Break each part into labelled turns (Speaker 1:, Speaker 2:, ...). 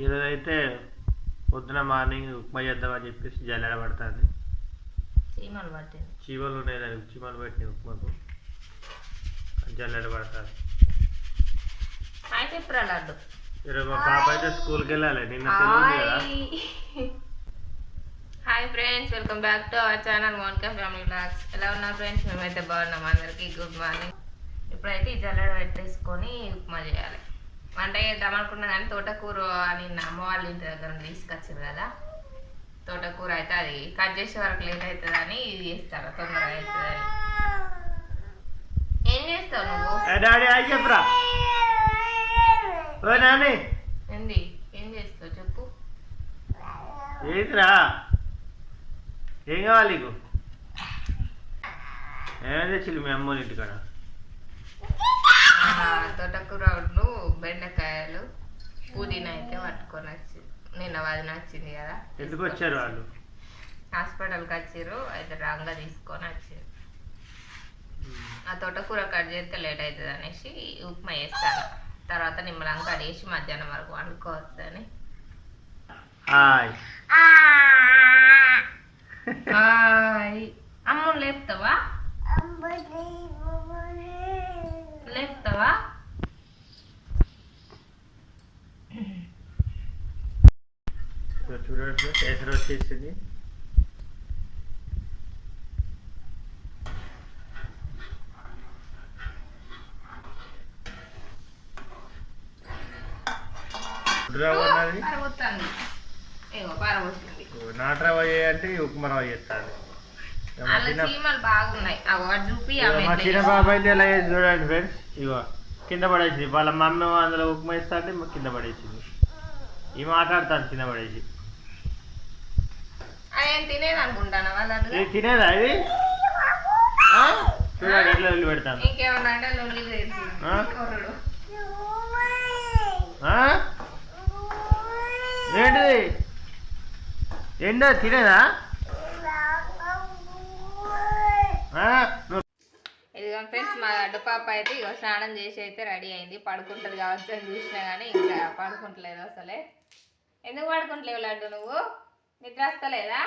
Speaker 1: ఈరోజు అయితే పొద్దున మార్నింగ్ ఉప్మా చేద్దామని చెప్పేసి జల్లెడ పడుతుంది
Speaker 2: చీమలు పట్టింది
Speaker 1: చీమలు ఉన్నాయి దానికి చీమలు పెట్టినాయి ఉప్మాకు జల్లెడ పడుతుంది
Speaker 2: అయితే ప్రలాడు
Speaker 1: ఈరోజు మా పాప అయితే స్కూల్కి వెళ్ళాలి నిన్న
Speaker 2: hi friends welcome back to our channel Monika family vlogs ఎలా ఉన్నారు ఫ్రెండ్స్ మేమైతే బాగున్నాం అందరికీ గుడ్ మార్నింగ్ ఇప్పుడైతే ఈ జల్లెడ పెట్టేసుకొని ఉప్మా చేయాలి వంట చేద్దాం అనుకున్నా కానీ తోటకూర అని అమ్మ వాళ్ళ ఇంటి దగ్గర తీసుకొచ్చారు కదా తోటకూర అయితే అది కట్ చేసే వరకు లేట్ అవుతుందని ఇది చేస్తారు తొందరగా అవుతుందని ఏం చేస్తావు
Speaker 1: నువ్వు
Speaker 2: ఏంది ఏం చేస్తావు చెప్పు
Speaker 1: ఏంటిరా ఏం కావాలి నీకు ఏమైనా తెచ్చింది మీ అమ్మ ఇంటికాడ
Speaker 2: తోటకూరను బెండకాయలు పుదీనా అయితే పట్టుకొని వచ్చి నిన్న వదిన వచ్చింది కదా
Speaker 1: ఎందుకు వచ్చారు వాళ్ళు
Speaker 2: హాస్పిటల్కి వచ్చారు అయితే రంగ తీసుకొని వచ్చారు ఆ తోటకూర కట్ చేస్తే లేట్ అవుతుంది అనేసి ఉప్మా వేస్తాను తర్వాత నిమ్మలం కట్ చేసి మధ్యాహ్నం వరకు వండుకోవచ్చు అని అమ్మ లేపుతావా లేపుతావా
Speaker 1: సో చూడండి కేసరి వచ్చేసింది ఉప్మా రవ్వ చేస్తాను చిన్న బాబాయ్ ఎలా చూడండి ఫ్రెండ్స్ ఇగో కింద పడేసింది వాళ్ళ మమ్మీ అందులో ఉప్మా ఇస్తా అంటే కింద పడేసింది ఈ మాట్లాడతాను కింద పడేసి
Speaker 2: ఆయన తినేది అనుకుంటాను వాళ్ళు
Speaker 1: తినేదా ఇది చూడండి ఎట్లా వెళ్ళి పెడతాను
Speaker 2: ఇంకేమన్నా అంటే లొల్లి
Speaker 1: ఏంటిది ఏంటో తినేదా
Speaker 2: ఇదిగో ఫ్రెండ్స్ మా అడ్డపాప అయితే ఇక స్నానం చేసి అయితే రెడీ అయింది పడుకుంటుంది కావచ్చు అని చూసినా కానీ ఇంకా పడుకుంటలేదు అసలే ఎందుకు పడుకుంటలేవు లడ్డు నువ్వు నిద్ర వస్తలేదా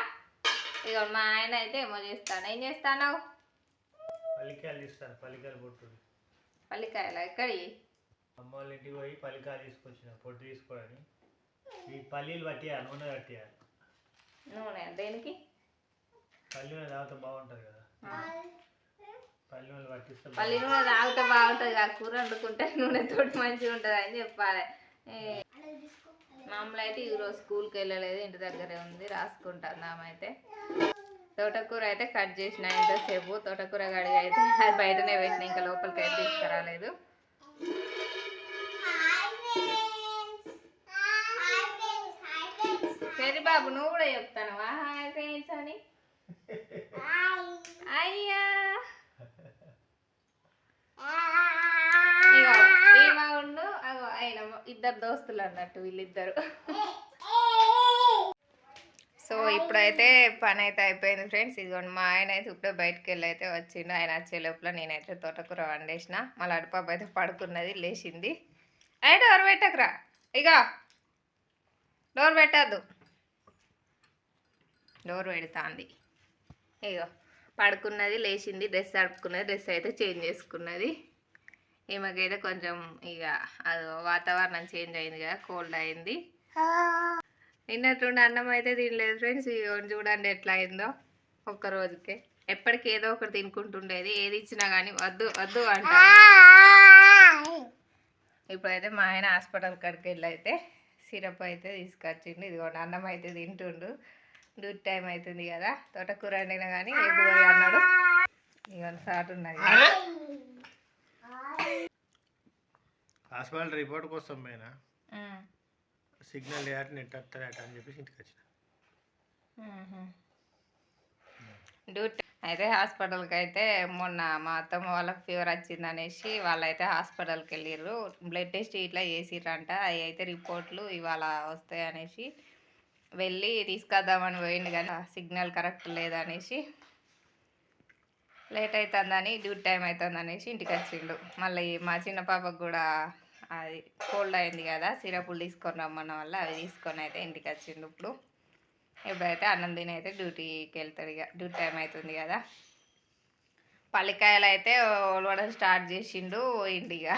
Speaker 2: ఇక మా ఆయన అయితే ఏమో చేస్తాను ఏం చేస్తాను
Speaker 1: పల్లికాయలు ఇస్తాను పల్లికాయలు పొట్టు
Speaker 2: పల్లికాయలు ఎక్కడి
Speaker 1: అమ్మ వాళ్ళ ఇంటికి పోయి పల్లికాయలు తీసుకొచ్చిన పొట్టు తీసుకోవడానికి ఈ పల్లీలు పట్టియాలి నూనె పట్టియాలి
Speaker 2: నూనె దేనికి
Speaker 1: పల్లి నూనె తాగితే బాగుంటుంది కదా పల్లి నూనె
Speaker 2: పల్లి నూనె తాగితే బాగుంటుంది కదా కూర వండుకుంటే నూనె తోటి మంచిగా ఉంటుంది అని చెప్పాలి మామూలు అయితే ఈరోజు స్కూల్కి వెళ్ళలేదు ఇంటి దగ్గరే ఉంది రాసుకుంటున్నామైతే తోటకూర అయితే కట్ చేసిన ఎంతసేపు తోటకూర గడిగి అయితే అది బయటనే పెట్టిన ఇంకా లోపలికి అయితే తీసుకురాలేదు సరే బాబు నువ్వు కూడా చెప్తాను వాహా అయితే అని ఇద్దరు దోస్తులు అన్నట్టు వీళ్ళిద్దరు సో ఇప్పుడైతే పని అయితే అయిపోయింది ఫ్రెండ్స్ ఇదిగోండి మా ఆయన అయితే ఇప్పుడే బయటకు వెళ్ళి అయితే వచ్చిండు ఆయన వచ్చే లోపల నేనైతే తోటకూర వండేసిన మళ్ళీ లడపాప అయితే పడుకున్నది లేచింది అయితే డోర్ పెట్టకరా ఇక డోర్ పెట్టద్దు డోర్ పెడతాంది ఇగో పడుకున్నది లేచింది డ్రెస్ అడుపుకున్నది డ్రెస్ అయితే చేంజ్ చేసుకున్నది ఈ అయితే కొంచెం ఇక అది వాతావరణం చేంజ్ అయింది కదా కోల్డ్ అయింది నిన్నట్టుండి అన్నం అయితే తినలేదు ఫ్రెండ్స్ చూడండి ఎట్లా అయిందో ఒక్క రోజుకే ఎప్పటికి ఏదో ఒకటి తినుకుంటుండేది ఏది ఇచ్చినా కానీ వద్దు వద్దు అంట ఇప్పుడైతే మా ఆయన హాస్పిటల్ కాడికి వెళ్ళైతే సిరప్ అయితే తీసుకొచ్చిండు ఇదిగోండి అన్నం అయితే తింటుండు డూట్ టైం అవుతుంది కదా తోటకూర వండినా కానీ అన్నాడు ఇక సాటు ఉన్నది
Speaker 1: హాస్పిటల్ రిపోర్ట్ కోసం పోయిన సిగ్నల్ లేట నెట్ వస్తలేట అని చెప్పేసి ఇంటికి వచ్చిన
Speaker 2: డ్యూటీ అయితే హాస్పిటల్కి అయితే మొన్న మా అత్తమ్మ వాళ్ళకి ఫీవర్ వచ్చింది అనేసి వాళ్ళైతే హాస్పిటల్కి వెళ్ళిర్రు బ్లడ్ టెస్ట్ ఇట్లా చేసిర్రంట అవి అయితే రిపోర్ట్లు ఇవాళ వస్తాయి అనేసి వెళ్ళి తీసుకొద్దామని పోయింది కదా సిగ్నల్ కరెక్ట్ లేదనేసి లేట్ అవుతుందని డ్యూటీ టైం అవుతుంది అనేసి ఇంటికి వచ్చిండు మళ్ళీ మా చిన్న పాపకు కూడా అది కోల్డ్ అయింది కదా సిరపులు తీసుకొని రమ్మన్న వల్ల అవి తీసుకొని అయితే ఇంటికి వచ్చిండు ఇప్పుడు ఇప్పుడైతే అన్నం తిని అయితే డ్యూటీకి వెళ్తాడు ఇక డ్యూటీ టైం అవుతుంది కదా పల్లికాయలు అయితే ఒలవడం స్టార్ట్ చేసిండు పోయిండు ఇక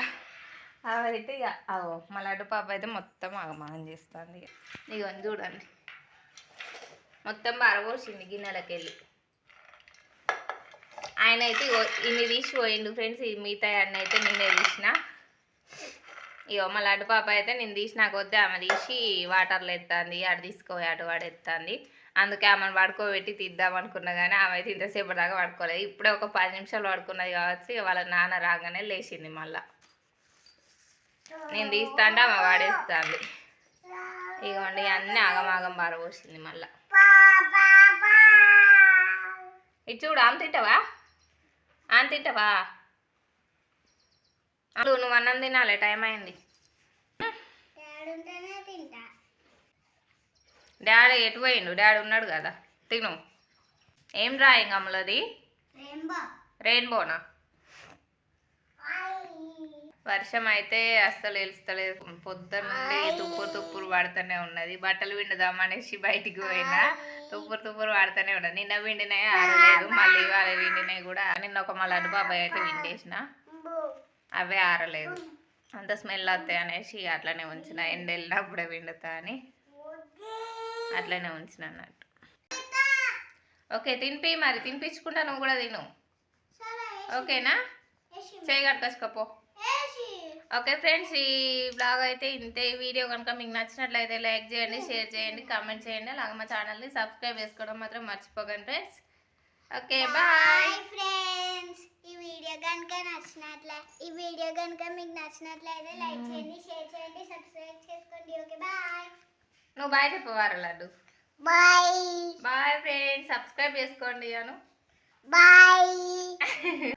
Speaker 2: అవైతే ఇక అవో మా లడ్డు పాప అయితే మొత్తం ఆగమాగం చేస్తుంది ఇక ఇక చూడండి మొత్తం బారబోసింది గిన్నెలకి వెళ్ళి ఆయన అయితే ఇన్ని తీసి పోయిండు ఫ్రెండ్స్ మిగతా అన్న అయితే నేనే తీసిన ఇగో మళ్ళీ అటు పాప అయితే నేను తీసిన కొద్దీ ఆమె తీసి వాటర్లు ఎత్తాంది అటు తీసుకో అటు ఎత్తాంది అందుకే ఆమెను పడుకోబెట్టి తీద్దాం అనుకున్నా కానీ ఆమె అయితే ఇంతసేపు దాకా పడుకోలేదు ఇప్పుడే ఒక పది నిమిషాలు పడుకున్నది కావచ్చు వాళ్ళ నాన్న రాగానే లేచింది మళ్ళా నేను తీస్తాంటే ఆమె వాడేస్తాంది ఇగోండి అన్నీ ఆగమాగం బారబోసింది మళ్ళా ఇది చూడు అంత తింటావా అని తింటావా నువ్వు అన్నం తినాలి టైం అయింది డాడీ ఎటు పోయిండు డాడీ ఉన్నాడు కదా తిను ఏం డ్రాయింగ్ అమ్మలది రెయిన్బోనా వర్షం అయితే అస్సలు ఎలుస్తలేదు పొద్దున్నే తుప్పురు తుప్పురు పడుతూనే ఉన్నది బట్టలు పిండుదాం అనేసి బయటికి పోయినా తుప్పురు తుప్పురు పడుతూనే ఉన్నది నిన్న పిండినే ఆరలేదు మళ్ళీ ఇవాళ పిండినవి కూడా నిన్న ఒక మళ్ళీ బాబాయ్ అయితే విండేసిన అవే ఆరలేదు అంత స్మెల్ వస్తాయి అనేసి అట్లనే ఉంచిన ఎండ వెళ్ళినప్పుడే పిండుతా అని అట్లనే ఉంచిన అన్నట్టు ఓకే తినిపి మరి తినిపించుకుంటా నువ్వు కూడా తిను ఓకేనా పో ఓకే ఫ్రెండ్స్ ఈ బ్లాగ్ అయితే ఇంతే ఈ వీడియో కనుక మీకు నచ్చినట్లయితే లైక్ చేయండి షేర్ చేయండి కామెంట్ చేయండి అలాగే మా ఛానల్ని సబ్స్క్రైబ్ చేసుకోవడం మాత్రం మర్చిపోకండి ఫ్రెండ్స్ ఓకే బాయ్ ఫ్రెండ్స్ ఈ వీడియో కనుక నచ్చినట్లయితే ఈ వీడియో కనుక మీకు నచ్చినట్లయితే లైక్ hmm. చేయండి షేర్ చేయండి సబ్స్క్రైబ్ చేసుకోండి ఓకే బాయ్ నువ్వు బాయ్ చెప్పవారు Laddu bye bye friends subscribe చేసుకోండి అను బాయ్